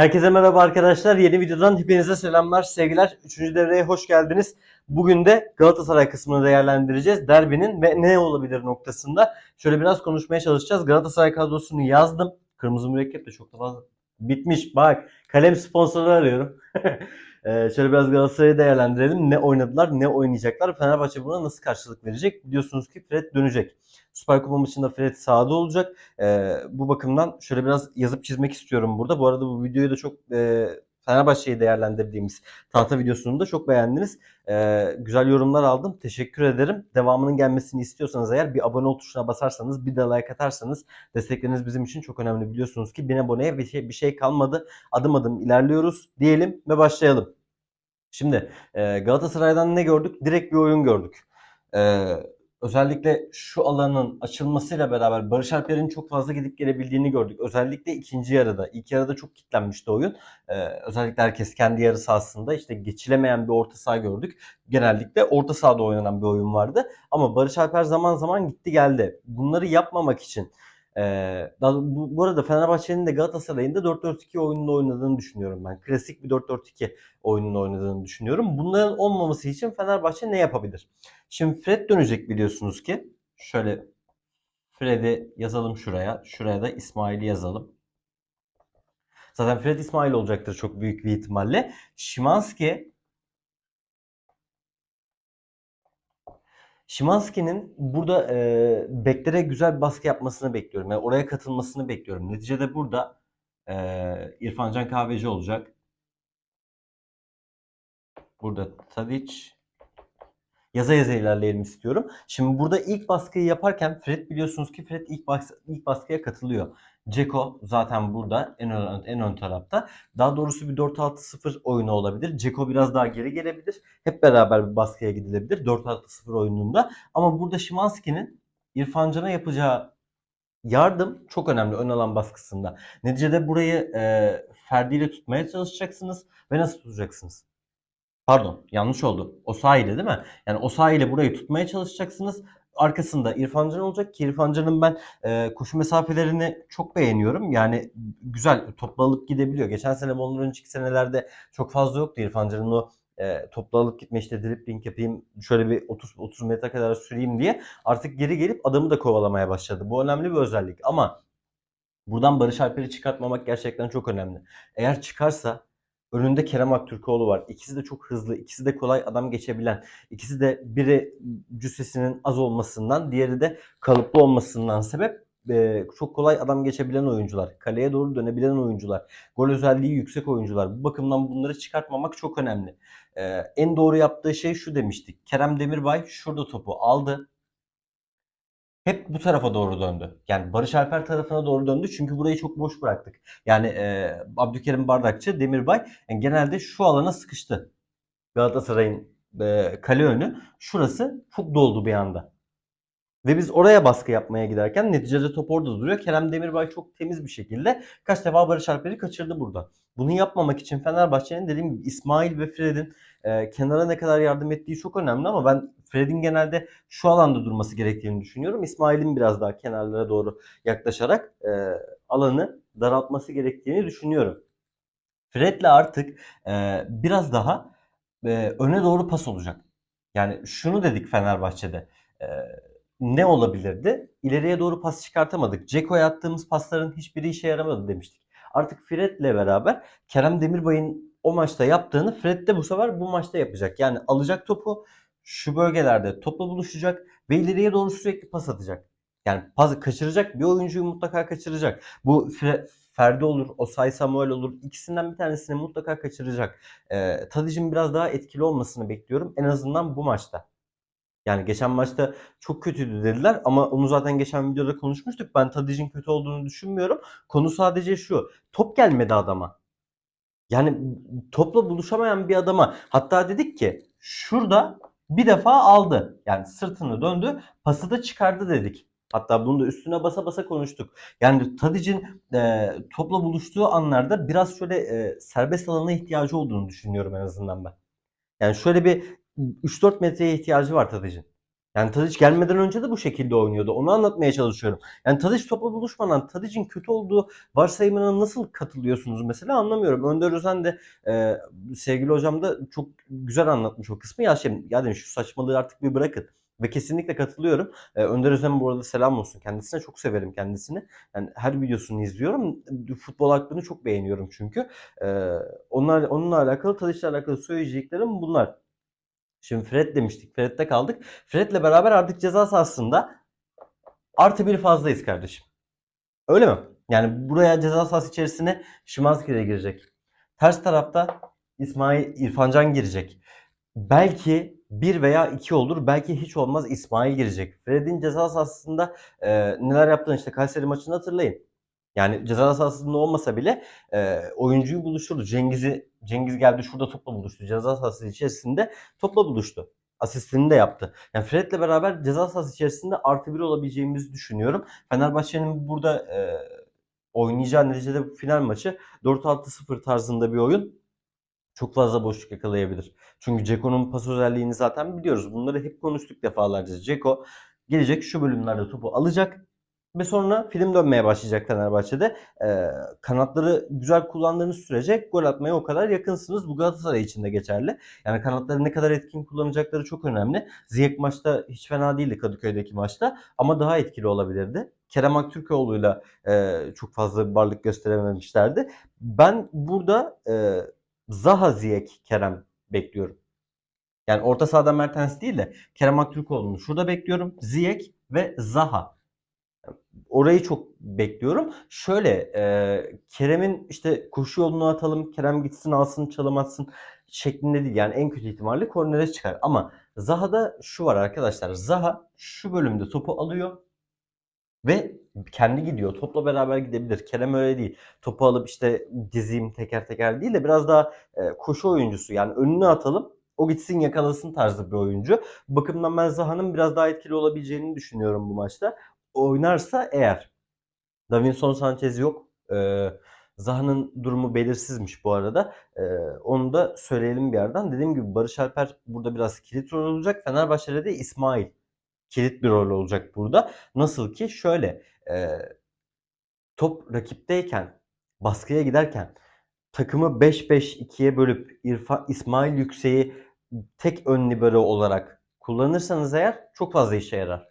Herkese merhaba arkadaşlar. Yeni videodan hepinize selamlar, sevgiler. Üçüncü devreye hoş geldiniz. Bugün de Galatasaray kısmını değerlendireceğiz. Derbinin ve ne olabilir noktasında. Şöyle biraz konuşmaya çalışacağız. Galatasaray kadrosunu yazdım. Kırmızı mürekkep de çok fazla. Bitmiş bak. Kalem sponsoru arıyorum. Ee, şöyle biraz Galatasaray'ı değerlendirelim. Ne oynadılar, ne oynayacaklar. Fenerbahçe buna nasıl karşılık verecek? Biliyorsunuz ki Fred dönecek. Süper Kupa maçında Fred sahada olacak. Ee, bu bakımdan şöyle biraz yazıp çizmek istiyorum burada. Bu arada bu videoyu da çok e, Fenerbahçe'yi değerlendirdiğimiz tahta videosunu da çok beğendiniz. Ee, güzel yorumlar aldım. Teşekkür ederim. Devamının gelmesini istiyorsanız eğer bir abone ol tuşuna basarsanız, bir de like atarsanız destekleriniz bizim için çok önemli. Biliyorsunuz ki 1000 aboneye bir şey, bir şey kalmadı. Adım adım ilerliyoruz diyelim ve başlayalım. Şimdi e, Galatasaray'dan ne gördük? Direkt bir oyun gördük. E, özellikle şu alanın açılmasıyla beraber Barış Alper'in çok fazla gidip gelebildiğini gördük. Özellikle ikinci yarıda. İlk yarıda çok kitlenmişti oyun. E, özellikle herkes kendi yarı sahasında işte geçilemeyen bir orta saha gördük. Genellikle orta sahada oynanan bir oyun vardı. Ama Barış Alper zaman zaman gitti geldi. Bunları yapmamak için ee, bu, bu arada Fenerbahçe'nin de Galatasaray'ın da 4-4-2 oyununu oynadığını düşünüyorum ben. Klasik bir 4-4-2 oyununu oynadığını düşünüyorum. Bunların olmaması için Fenerbahçe ne yapabilir? Şimdi Fred dönecek biliyorsunuz ki. Şöyle Fred'i yazalım şuraya. Şuraya da İsmail'i yazalım. Zaten Fred İsmail olacaktır çok büyük bir ihtimalle. Şimanski Şimanski'nin burada e, beklere güzel bir baskı yapmasını bekliyorum. Yani oraya katılmasını bekliyorum. Neticede burada e, İrfan Can Kahveci olacak. Burada Tadic. Yaza yaza ilerleyelim istiyorum. Şimdi burada ilk baskıyı yaparken Fred biliyorsunuz ki Fred ilk, bas, ilk baskıya katılıyor. Ceko zaten burada en ön, en ön tarafta. Daha doğrusu bir 4-6-0 oyunu olabilir. Ceko biraz daha geri gelebilir. Hep beraber bir baskıya gidilebilir 4-6-0 oyununda. Ama burada Şimanski'nin İrfan Can'a yapacağı yardım çok önemli ön alan baskısında. Neticede burayı e, Ferdi ile tutmaya çalışacaksınız ve nasıl tutacaksınız? Pardon yanlış oldu. O ile değil mi? Yani o ile burayı tutmaya çalışacaksınız. Arkasında İrfan Can olacak ki İrfan Can'ın ben e, koşu mesafelerini çok beğeniyorum. Yani güzel toplu alıp gidebiliyor. Geçen sene ve ondan önceki senelerde çok fazla yoktu İrfan Can'ın o e, toplu alıp gitme işte dribbling yapayım şöyle bir 30 30 metre kadar süreyim diye artık geri gelip adamı da kovalamaya başladı. Bu önemli bir özellik ama buradan Barış Alper'i çıkartmamak gerçekten çok önemli. Eğer çıkarsa Önünde Kerem Aktürkoğlu var. İkisi de çok hızlı, ikisi de kolay adam geçebilen. İkisi de biri cüssesinin az olmasından, diğeri de kalıplı olmasından sebep e, çok kolay adam geçebilen oyuncular. Kaleye doğru dönebilen oyuncular. Gol özelliği yüksek oyuncular. Bu bakımdan bunları çıkartmamak çok önemli. E, en doğru yaptığı şey şu demiştik. Kerem Demirbay şurada topu aldı hep bu tarafa doğru döndü. Yani Barış Alper tarafına doğru döndü çünkü burayı çok boş bıraktık. Yani e, Abdülkerim Bardakçı, Demirbay yani genelde şu alana sıkıştı. Galatasaray'ın e, kale önü şurası çok doldu bir anda. Ve biz oraya baskı yapmaya giderken neticede top orada duruyor. Kerem Demirbay çok temiz bir şekilde kaç defa Barış Alper'i kaçırdı burada. Bunu yapmamak için Fenerbahçe'nin dediğim gibi İsmail ve Fred'in e, kenara ne kadar yardım ettiği çok önemli ama ben Fred'in genelde şu alanda durması gerektiğini düşünüyorum. İsmail'in biraz daha kenarlara doğru yaklaşarak e, alanı daraltması gerektiğini düşünüyorum. Fred'le artık e, biraz daha e, öne doğru pas olacak. Yani şunu dedik Fenerbahçe'de. E, ne olabilirdi? İleriye doğru pas çıkartamadık. Ceko'ya attığımız pasların hiçbiri işe yaramadı demiştik. Artık Fred'le beraber Kerem Demirbay'ın o maçta yaptığını Fred de bu sefer bu maçta yapacak. Yani alacak topu şu bölgelerde topla buluşacak ve ileriye doğru sürekli pas atacak. Yani pas kaçıracak bir oyuncuyu mutlaka kaçıracak. Bu Fre- Ferdi olur, Osay Samuel olur. İkisinden bir tanesini mutlaka kaçıracak. Ee, Tadic'in biraz daha etkili olmasını bekliyorum. En azından bu maçta. Yani geçen maçta çok kötüydü dediler ama onu zaten geçen videoda konuşmuştuk. Ben Tadic'in kötü olduğunu düşünmüyorum. Konu sadece şu. Top gelmedi adama. Yani topla buluşamayan bir adama hatta dedik ki şurada bir defa aldı. Yani sırtını döndü, pası da çıkardı dedik. Hatta bunu da üstüne basa basa konuştuk. Yani Tadic'in e, topla buluştuğu anlarda biraz şöyle e, serbest alana ihtiyacı olduğunu düşünüyorum en azından ben. Yani şöyle bir 3-4 metreye ihtiyacı var Tadic'in. Yani Tadic gelmeden önce de bu şekilde oynuyordu. Onu anlatmaya çalışıyorum. Yani Tadic topla buluşmadan Tadic'in kötü olduğu varsayımına nasıl katılıyorsunuz mesela anlamıyorum. Önder Özen de e, sevgili hocam da çok güzel anlatmış o kısmı. Ya şey, ya demiş şu saçmalığı artık bir bırakın. Ve kesinlikle katılıyorum. E, Önder Özen bu arada selam olsun. Kendisine çok severim kendisini. Yani her videosunu izliyorum. Futbol aklını çok beğeniyorum çünkü. E, onlar, onunla alakalı, Tadic'le alakalı söyleyeceklerim bunlar. Şimdi Fred demiştik. Fred'de kaldık. Fred'le beraber artık ceza sahasında artı bir fazlayız kardeşim. Öyle mi? Yani buraya ceza sahası içerisine Şimanski de girecek. Ters tarafta İsmail İrfancan girecek. Belki bir veya iki olur. Belki hiç olmaz İsmail girecek. Fred'in ceza sahasında e, neler yaptığını işte Kayseri maçını hatırlayın. Yani ceza sahasında olmasa bile e, oyuncuyu buluşturdu. Cengiz'i Cengiz geldi şurada topla buluştu. Ceza sahası içerisinde topla buluştu. Asistini de yaptı. Yani Fred'le beraber ceza sahası içerisinde artı bir olabileceğimizi düşünüyorum. Fenerbahçe'nin burada e, oynayacağı neticede final maçı 4-6-0 tarzında bir oyun çok fazla boşluk yakalayabilir. Çünkü Ceko'nun pas özelliğini zaten biliyoruz. Bunları hep konuştuk defalarca. Ceko gelecek şu bölümlerde topu alacak ve sonra film dönmeye başlayacak Fenerbahçe'de. Ee, kanatları güzel kullandığınız sürece gol atmaya o kadar yakınsınız. Bu Galatasaray için de geçerli. Yani kanatları ne kadar etkin kullanacakları çok önemli. Ziyech maçta hiç fena değildi Kadıköy'deki maçta ama daha etkili olabilirdi. Kerem Aktürkoğlu'yla e, çok fazla varlık gösterememişlerdi. Ben burada e, Zaha Ziyech Kerem bekliyorum. Yani orta sahada Mertens değil de Kerem Aktürkoğlu'nu şurada bekliyorum. Ziyech ve Zaha. Orayı çok bekliyorum. Şöyle e, Kerem'in işte koşu yolunu atalım, Kerem gitsin alsın çalım atsın şeklinde değil. Yani en kötü ihtimalle kornere çıkar. Ama Zaha'da şu var arkadaşlar. Zaha şu bölümde topu alıyor ve kendi gidiyor. Topla beraber gidebilir. Kerem öyle değil. Topu alıp işte dizeyim teker teker değil de biraz daha e, koşu oyuncusu. Yani önüne atalım. O gitsin yakalasın tarzı bir oyuncu. Bakımdan ben Zaha'nın biraz daha etkili olabileceğini düşünüyorum bu maçta. Oynarsa eğer Davinson Sanchez yok. Ee, Zaha'nın durumu belirsizmiş bu arada. Ee, onu da söyleyelim bir yerden. Dediğim gibi Barış Alper burada biraz kilit rol olacak. Fenerbahçe'de de İsmail kilit bir rol olacak burada. Nasıl ki şöyle e, top rakipteyken baskıya giderken takımı 5-5-2'ye bölüp İrfa, İsmail Yüksek'i tek ön libero olarak kullanırsanız eğer çok fazla işe yarar.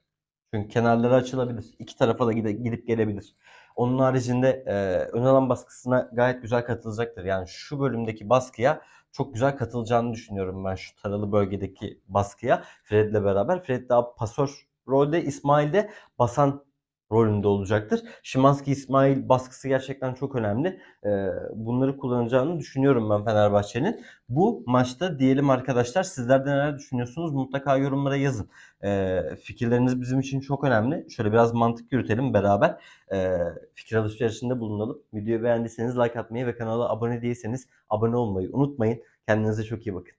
Çünkü kenarları açılabilir. İki tarafa da gide, gidip gelebilir. Onun haricinde e, ön alan baskısına gayet güzel katılacaktır. Yani şu bölümdeki baskıya çok güzel katılacağını düşünüyorum ben şu taralı bölgedeki baskıya Fred'le beraber. Fred daha pasör rolde, İsmail de basan rolünde olacaktır. Şimanski İsmail baskısı gerçekten çok önemli. Ee, bunları kullanacağını düşünüyorum ben Fenerbahçe'nin. Bu maçta diyelim arkadaşlar sizler de neler düşünüyorsunuz mutlaka yorumlara yazın. Ee, fikirleriniz bizim için çok önemli. Şöyle biraz mantık yürütelim beraber. Ee, fikir alışverişinde bulunalım. Videoyu beğendiyseniz like atmayı ve kanala abone değilseniz abone olmayı unutmayın. Kendinize çok iyi bakın.